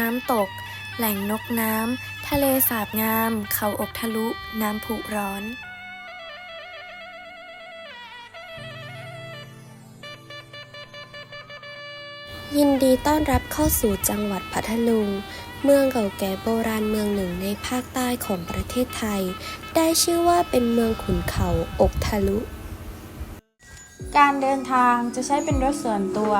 น้ำตก แหล่งนกน้ำ ทะเลสาบงาม เขาอกทะลุ น้ำผุร้อนยินดีต้อนรับเข้าสู่จังหวัดพัทลุง เมืองเก่าแก่โบราณเมืองหนึ่งในภาคใต้ของประเทศไทย ได้ชื่อว่าเป็นเมืองขุนเขาอกทะลุ การเดินทางจะใช้เป็นรถส่วนตัว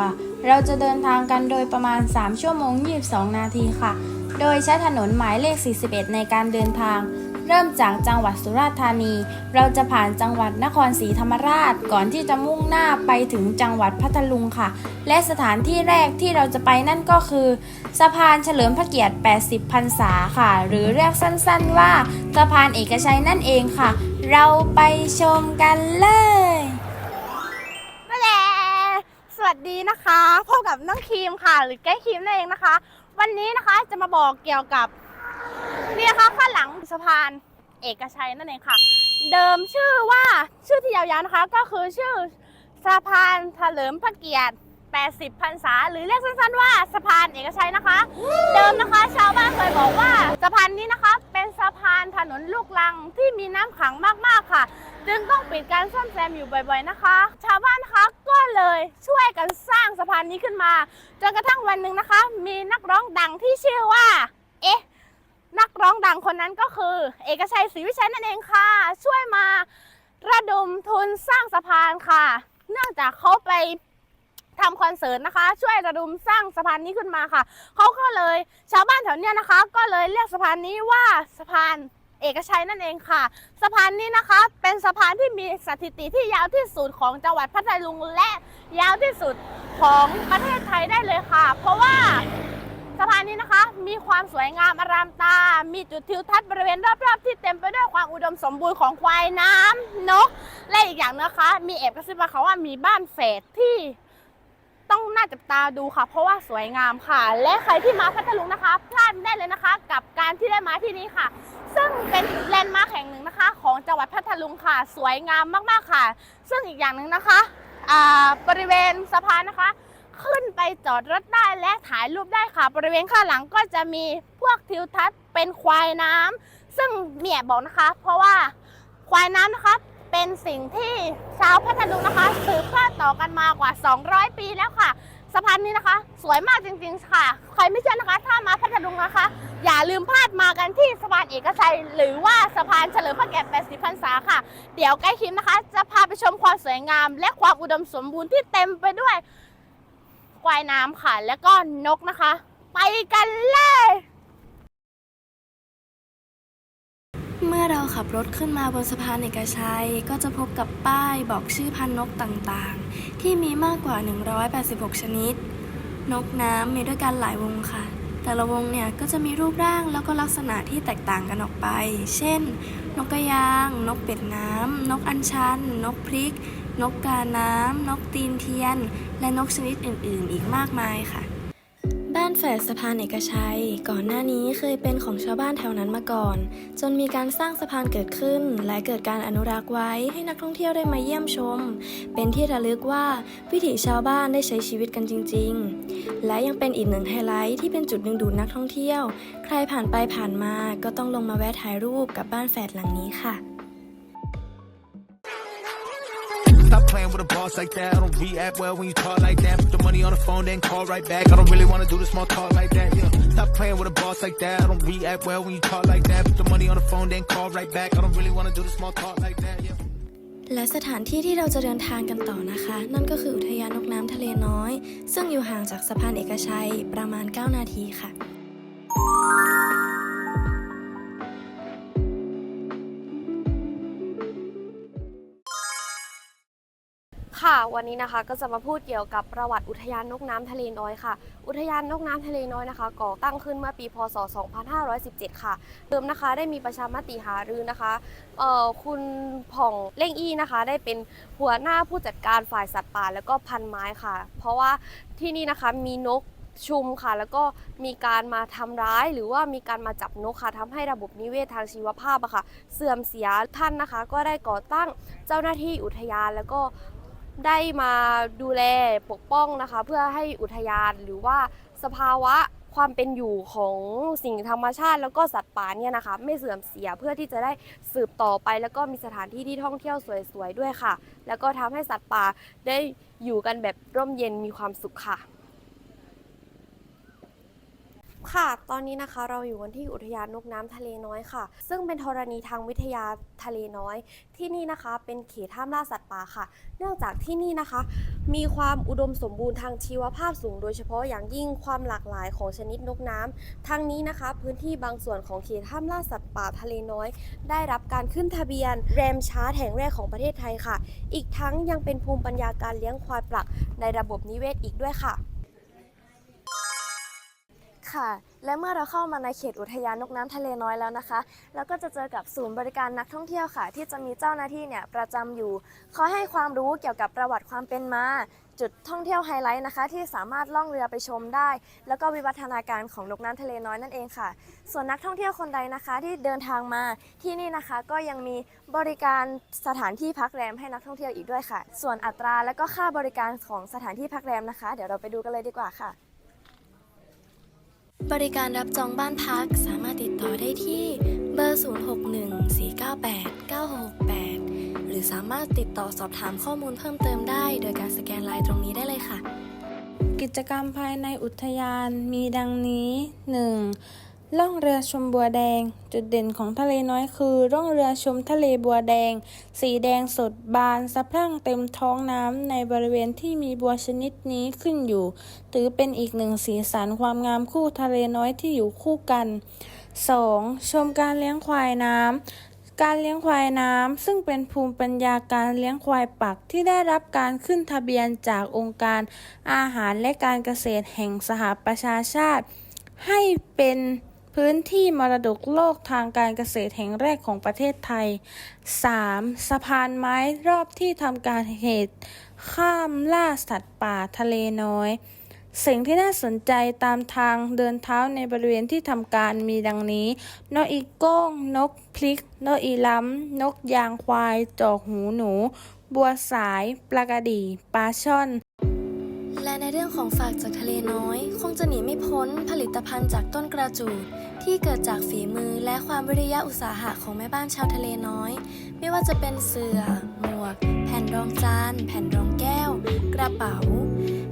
เราจะเดินทางกันโดยประมาณ 3 ชั่วโมง 22 นาทีค่ะ โดยใช้ถนนหมายเลข 41 ในการเดินทาง เริ่มจากจังหวัดสุราษฎร์ธานี เราจะผ่านจังหวัดนครศรีธรรมราช ก่อนที่จะมุ่งหน้าไปถึงจังหวัดพัทลุงค่ะ และสถานที่แรกที่เราจะไปนั่นก็คือ สะพานเฉลิมพระเกียรติ 80 พรรษาค่ะ หรือเรียกสั้นๆว่าสะพานเอกชัยนั่นเองค่ะ เราไปชมกันเลย วัสดีนะคะพบกับน้องครีมค่ะ หรือแก้ครีมนั่นเองนะคะ วันนี้นะคะจะมาบอกเกี่ยวกับนี่นะคะข้างหลังสะพานเอกชัยนั่นเองค่ะ เดิมชื่อว่าชื่อที่ยาวๆนะคะ ก็คือชื่อสะพานเฉลิมพระเกียรติ 80พรรษา หรือเรียกสั้นๆว่าสะพานเอกชัยนะคะ เดิมนะคะ ชาวบ้านเคยบอกว่าสะพานนี้นะคะ สะพานถนนลูกลังที่มีน้ำขังมากๆค่ะ จึงต้องปิดการซ่อมแซมอยู่บ่อยๆนะคะ ชาวบ้านคะก็เลยช่วยกันสร้างสะพานนี้ขึ้นมาจนกระทั่งวันหนึ่งนะคะ มีนักร้องดังที่ชื่อว่า เอ๊ะนักร้องดังคนนั้นก็คือ เอกชัยศรีวิชัยนั่นเองค่ะ ช่วยมาระดมทุนสร้างสะพานค่ะ เนื่องจากเขาไป ทำคอนเสิร์ตนะคะ ช่วยระดมสร้างสะพานนี้ขึ้นมาค่ะเขาก็เลยชาวบ้านแถวเนี้ยนะคะ ก็เลยเรียกสะพานนี้ว่าสะพานเอกชัยนั่นเองค่ะ สะพานนี้นะคะ เป็นสะพานที่มีสถิติที่ยาวที่สุดของจังหวัดพัทลุงและยาวที่สุดของประเทศไทยได้เลยค่ะ เพราะว่าสะพานนี้นะคะ มีความสวยงามอารามตา มีจุดทิวทัศน์บริเวณรอบๆ ที่เต็มไปด้วยความอุดมสมบูรณ์ของควายน้ำนก และอีกอย่างนะคะ มีเอบกระซิบมาเขาว่ามีบ้านแฝดที่ ต้องน่าจับตาดูค่ะ เพราะว่าสวยงามค่ะ และใครที่มาพัทลุงนะคะ พลาดไม่ได้เลยนะคะ กับการที่ได้มาที่นี่ค่ะ ซึ่งเป็นแลนด์มาร์คแห่งหนึ่งนะคะ ของจังหวัดพัทลุงค่ะ สวยงามมากๆค่ะ ซึ่งอีกอย่างหนึ่งนะคะอ่าบริเวณสะพานนะคะ ขึ้นไปจอดรถได้และถ่ายรูปได้ค่ะ บริเวณข้างหลังก็จะมีพวกทิวทัศน์เป็นควายน้ำซึ่งเมียบอกนะคะ เพราะว่าควายน้ำนะคะ เป็นสิ่งที่ชาวพัทลุงนะคะสืบทอดต่อกันมากว่า 200 ปีแล้วค่ะสะพานนี้นะคะ สวยมากจริงๆค่ะ ใครไม่เชื่อนะคะ ถ้ามาพัทลุงนะคะ อย่าลืมพลาดมากันที่สะพานเอกชัย หรือว่าสะพานเฉลิมพระเกียรติ80พรรษาค่ะ เดี๋ยวใกล้คิมนะคะ จะพาไปชมความสวยงาม และความอุดมสมบูรณ์ที่เต็มไปด้วยควายน้ำค่ะ และก็นกนะคะ ไปกันเลย เมื่อเราขับรถขึ้นมาบนสะพานเอกชัย ก็จะพบกับป้ายบอกชื่อพันธุ์นกต่างๆ ที่มีมากกว่า 186 ชนิด นกน้ำมีด้วยกันหลายวงค่ะ แต่ละวงเนี่ยก็จะมีรูปร่างแล้วก็ลักษณะที่แตกต่างกันออกไป เช่น นกกระยาง นกเป็ดน้ำ นกอัญชัน นกพริก นกกาน้ำ นกตีนเทียน และนกชนิดอื่นๆ อีกมากมายค่ะ แฝดสะพานเอกชัย ก่อนหน้านี้เคยเป็นของชาวบ้านแถวนั้นมาก่อน จนมีการสร้างสะพานเกิดขึ้น และเกิดการอนุรักษ์ไว้ให้นักท่องเที่ยวได้มาเยี่ยมชม เป็นที่ระลึกว่าวิถีชาวบ้านได้ใช้ชีวิตกันจริง ๆ และยังเป็นอีกหนึ่งไฮไลท์ที่เป็นจุดดึงดูดนักท่องเที่ยว ใครผ่านไปผ่านมาก็ต้องลงมาแวะถ่ายรูปกับบ้านแฝดหลังนี้ค่ะ Stop playing with a boss like that. I don't react well when you talk like that. Put the money on the phone, then call right back. I don't really wanna do the small talk like that. Yeah. Stop playing with a boss like that. I don't react well when you talk like that. Put the money on the phone, then call right back. I don't really wanna do the small talk like that. Yeah. และสถานที่ที่เราจะเดินทางกันต่อนะคะ นั่นก็คืออุทยานนกน้ำทะเลน้อย ซึ่งอยู่ห่างจากสะพานเอกชัยประมาณ 9 นาทีค่ะ ค่ะวันนี้นะคะก็จะมาพูดเกี่ยวกับประวัติอุทยานนกน้ำทะเลน้อยค่ะ อุทยานนกน้ำทะเลน้อยนะคะก่อตั้งขึ้นเมื่อปีพศ 2517 ค่ะ เดิมนะคะได้มีประชามติหารือนะคะเอ่อคุณผ่องเล่งอี้นะคะ ได้เป็นหัวหน้าผู้จัดการฝ่ายสัตว์ป่าแล้วก็พันไม้ค่ะ เพราะว่าที่นี่นะคะมีนกชุมค่ะ แล้วก็มีการมาทำร้าย หรือว่ามีการมาจับนกค่ะทำให้ระบบนิเวศทางชีวภาพอะค่ะ เสื่อมเสียท่านนะคะ ก็ได้ก่อตั้งเจ้าหน้าที่อุทยานแล้วก็ ได้มาดูแลปกป้องนะคะ เพื่อให้อุทยานหรือว่าสภาวะความเป็นอยู่ของสิ่งธรรมชาติ แล้วก็สัตว์ป่าเนี่ยนะคะ ไม่เสื่อมเสียเพื่อที่จะได้สืบต่อไป แล้วก็มีสถานที่ที่ท่องเที่ยวสวยๆด้วยค่ะ แล้วก็ทำให้สัตว์ป่าได้อยู่กันแบบร่มเย็นมีความสุขค่ะ ค่ะ ตอนนี้นะคะเราอยู่กันที่อุทยานนกน้ำทะเลน้อยค่ะ ซึ่งเป็นธรณีทางวิทยาทะเลน้อย ที่นี่นะคะเป็นเขตห้ามล่าสัตว์ป่าค่ะ เนื่องจากที่นี่นะคะ มีความอุดมสมบูรณ์ทางชีวภาพสูง โดยเฉพาะอย่างยิ่งความหลากหลายของชนิดนกน้ำทั้งนี้นะคะ พื้นที่บางส่วนของเขตห้ามล่าสัตว์ป่าทะเลน้อย ได้รับการขึ้นทะเบียนแรมชาร์ตแห่งแรกของประเทศไทยค่ะ อีกทั้งยังเป็นภูมิปัญญาการเลี้ยงควายปลักในระบบนิเวศอีกด้วยค่ะ ค่ะ และเมื่อเราเข้ามาในเขตอุทยานนกน้ำทะเลน้อยแล้วนะคะเราก็จะเจอกับศูนย์บริการนักท่องเที่ยวค่ะ ที่จะมีเจ้าหน้าที่เนี่ยประจำอยู่คอยให้ความรู้เกี่ยวกับประวัติความเป็นมา จุดท่องเที่ยวไฮไลท์นะคะ ที่สามารถล่องเรือไปชมได้ แล้วก็วิวัฒนาการของนกน้ำทะเลน้อยนั่นเองค่ะ ส่วนนักท่องเที่ยวคนใดนะคะที่เดินทางมาที่นี่นะคะก็ยังมีบริการสถานที่พักแรมให้นักท่องเที่ยวอีกด้วยค่ะ ส่วนอัตราและก็ค่าบริการของสถานที่พักแรมนะคะ เดี๋ยวเราไปดูกันเลยดีกว่าค่ะ บริการรับจองบ้านพักสามารถติดต่อได้ที่เบอร์ 0614989668 หรือสามารถติดต่อสอบถามข้อมูลเพิ่มเติมได้ โดยการสแกนไลน์ตรงนี้ได้เลยค่ะ กิจกรรมภายในอุทยานมีดังนี้ 1. ล่องเรือชมบัวแดง จุดเด่นของทะเลน้อยคือร่องเรือชมทะเลบัวแดง สีแดงสดบานสะพรั่งเต็มท้องน้ำในบริเวณที่มีบัวชนิดนี้ขึ้นอยู่ ถือเป็นอีกหนึ่งสีสันความงามคู่ทะเลน้อยที่อยู่คู่กัน 2. ชมการเลี้ยงควายน้ำการเลี้ยงควายน้ำซึ่งเป็นภูมิปัญญาการเลี้ยงควายปักที่ได้รับการขึ้นทะเบียนจากองค์การอาหารและการเกษตรแห่งสหประชาชาติ ให้เป็น พื้นที่มรดกโลกทางการเกษตรแห่งแรกของประเทศไทย 3. สะพานไม้รอบที่ทำการเหตุ ข้ามล่าสัตว์ป่าทะเลน้อย สิ่งที่น่าสนใจตามทางเดินเท้าในบริเวณที่ทำการมีดังนี้ นกอีโก้ง นกพลิก นกอีล้ำ นกยางควาย จอกหูหนู บัวสาย ปลากระดีปลาช่อน ในเรื่องของฝากจากทะเลน้อย คงจะหนีไม่พ้นผลิตภัณฑ์จากต้นกระจูดที่เกิดจากฝีมือและความวิริยะอุตสาหะของแม่บ้านชาวทะเลน้อย ไม่ว่าจะเป็นเสื่อหมวก แผ่นรองจาน แผ่นรองแก้ว กระเป๋า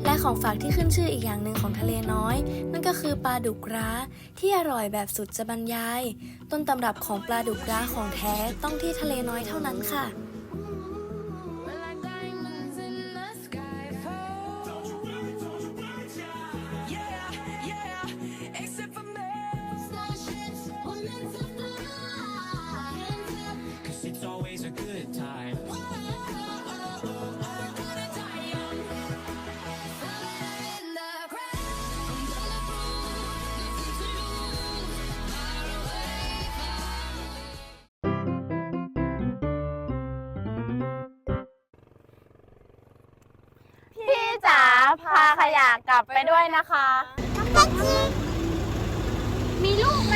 และของฝากที่ขึ้นชื่ออีกอย่างหนึ่งของทะเลน้อย นั่นก็คือปลาดุกร้าที่อร่อยแบบสุดจะบรรยาย ต้นตำรับของปลาดุกร้าของแท้ต้องที่ทะเลน้อยเท่านั้นค่ะ พาขยะกลับไปด้วยนะคะ มีลูกมันอีก